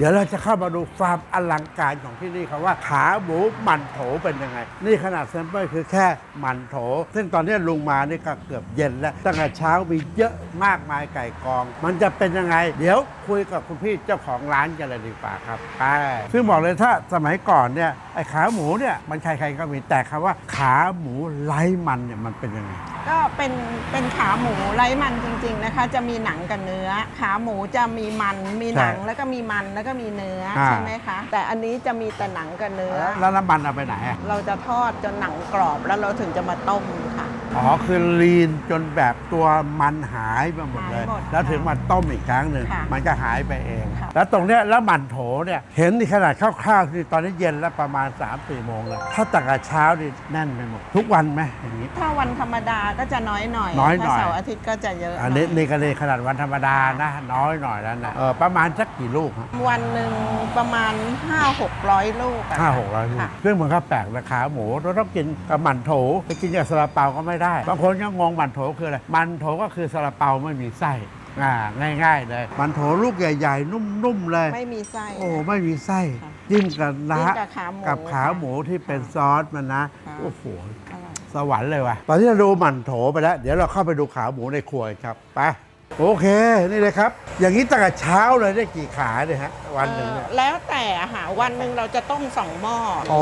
เดี๋ยวเราจะเข้ามาดูความอลังการของที่นี่ครับว่าขาหมูหมันโถเป็นยังไง นี่ขนาดแซมเปิลคือแค่หมันโถ ซึ่งตอนนี้ลุงมานี่ก็เกือบเย็นแล้ว ตั้งแต่เช้ามีเยอะมากมายไก่กอง มันจะเป็นยังไง เดี๋ยวคุยกับคุณพี่เจ้าของร้านกันเลยดีกว่าครับไปซึ่งบอกเลยถ้าสมัยก่อนเนี่ยไอ้ขาหมูเนี่ยมันใครๆก็มีแต่คำว่าขาหมูไร้มันเนี่ยมันเป็นยังไงก็เป็นเป็นขาหมูไร้มันจริง ๆนะคะ จะมีหนังกับเนื้อ ขาหมูจะมีมันมีหนังใช่แล้วก็มีมันแล้วก็มีเนื้ออ่าใช่ไหมคะ แต่อันนี้จะมีแต่หนังกับเนื้อ แล้วน้ำมันเอาไปไหนอะ เราจะทอดจนหนังกรอบแล้วเราถึงจะมาต้มค่ะ อ๋อคือลีนจนแบบตัวมันหายไปหมดเลย หายหมดแล้วถึงมาต้มอีกครั้งหนึ่งค่ะมันก็หายไปเอง ค่ะ แล้วตรงเนี้ยแล้วหมันโถเนี่ยเห็นที่ขนาดคร่าวๆที่ตอนนี้เย็นแล้วประมาณ3 4โมงแล้วถ้าตั้งแต่เช้านี่แน่นไปหมดทุกวันไหมอย่างนี้ ถ้าวันธรรมดาก็จะน้อยหน่อยน้อยหน่อย ถ้าเสาร์อาทิตย์ก็จะเยอะอันนี้หน่อยนี่ก็เลยขนาดวันธรรมดานะน้อยหน่อยแล้วนะเออประมาณสักกี่ลูกฮะวันหนึ่งประมาณ 5 600 ลูกอะห้าหกร้อยลูกค่ะ ซึ่งมันก็แปลกนะขาหมูเราต้องกินกับหมันโถไปกินกับซาลาเปาก็ไม่ได้ บางคนยังงงหมันโถคืออะไรหมันโถก็คือซาลาเปาไม่มีไส้อ่าง่าย ๆ เลยหมันโถลูกใหญ่ ๆ นุ่ม ๆ เลย ไม่มีไส้ โอ้ ไม่มีไส้ค่ะจิ้มกับนะจิ้มกับขาหมูกับขาหมูที่เป็นซอสมันนะ ค่ะ โอ้โห อร่อย สวรรค์เลยว่ะ ตอนที่เราดูหมั่นโถไปแล้ว เดี๋ยวเราเข้าไปดูขาหมูในครัวกันครับ ไป โอเค นี่เลยครับ อย่างนี้ตั้งแต่เช้าเลยได้กี่ขาเนี่ยฮะ วันหนึ่งเนี่ย เอ่อแล้วแต่อะค่ะวันหนึ่งเราจะต้มสองหม้อโอ้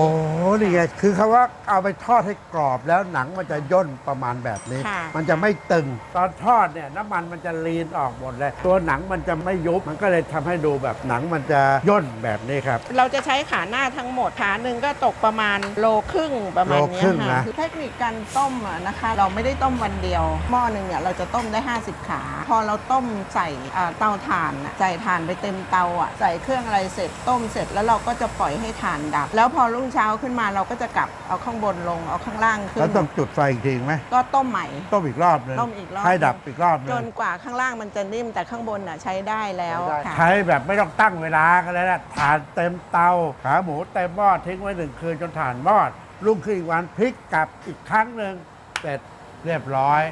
นี่ไงคือคำว่าเอาไปทอดให้กรอบแล้วหนังมันจะย่นประมาณแบบนี้ ค่ะ มันจะไม่ตึง ตอนทอดเนี่ยน้ำมันมันจะลีนออกหมดเลย ตัวหนังมันจะไม่ยุบ มันก็เลยทำให้ดูแบบหนังมันจะย่นแบบนี้ครับ เราจะใช้ขาหน้าทั้งหมดขาหนึ่งก็ตกประมาณโลครึ่งประมาณโลเนี้ครึ่ยงค่ะนะ คือเทคนิคการต้มอะนะคะ เราไม่ได้ต้มวันเดียวหม้อหนึ่งเนี่ยเราจะต้มได้ 50 ขา พอเราต้มใส่อ่าเตาถ่านอะใส่ถ่านไปเต็มเตาอะใส่เครื่องอะไรเสร็จต้มเสร็จแล้วเราก็จะปล่อยให้ถ่านดับ แล้วพอรุ่งเช้าขึ้นมาเราก็จะกลับเอาข้างบนลงเอาข้างล่างขึ้แล้วนต้องจุดไฟอีกทีไหมก็ต้มใหม่ ต้มอีกรอบหนึงต้มอีกรอบให้ดับอีกรอบหนึจงนกว่าข้างล่างมันจะนิ่มแต่ข้างบนอะใช้ได้แล้วค่ะใช้แบบไม่ต้องตั้งเวลากันเลยนะถ่านเต็มเตาขาหมูเต็มหม้อทิ้งไว้หนึ่งคืนจนถ่านมอดรุ่งขึ้นอีกวันพลิกกลับอีกครั้งหนึ่งเสร็จเรียบร้อย